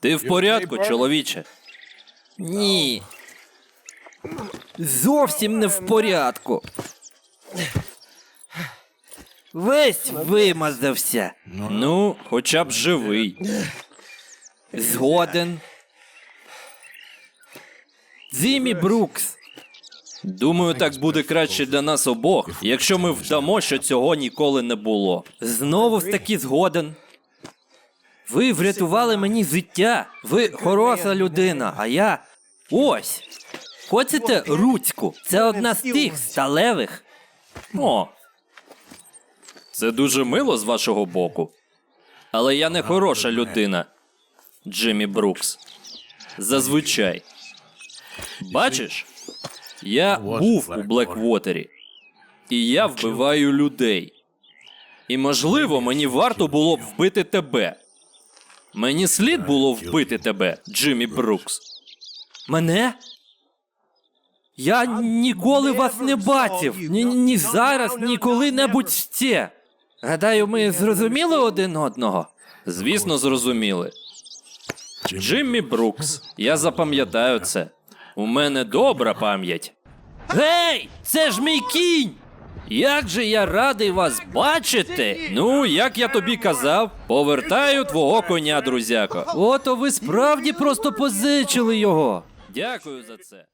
Ти в порядку, чоловіче? Ні. Зовсім не в порядку. Весь вимазався. Ну, хоча б живий. Згоден. Зімі Брукс. Думаю, так буде краще для нас обох, якщо ми вдамо, що цього ніколи не було. Знову ж таки згоден. Ви врятували мені життя. Ви хороша людина, а я. Ось. Хочете руцьку? Це одна з тих сталевих. О. Це дуже мило з вашого боку. Але я не хороша людина, Джиммі Брукс. Зазвичай. Бачиш, я був у Блеквотері. І я вбиваю людей. І можливо, мені варто було б вбити тебе. Мені слід було вбити тебе, Джиммі Брукс. Мене? Я ніколи вас не бачив. Ні, ні зараз, ні коли-небудь ще. Гадаю, ми зрозуміли один одного? Звісно, зрозуміли. Джиммі Брукс. Я запам'ятаю це. У мене добра пам'ять. Гей! Це ж мій кінь! Як же я радий вас бачити! Ну, як я тобі казав, повертаю твого коня, друзяко. Ото ви справді просто позичили його. Дякую за це.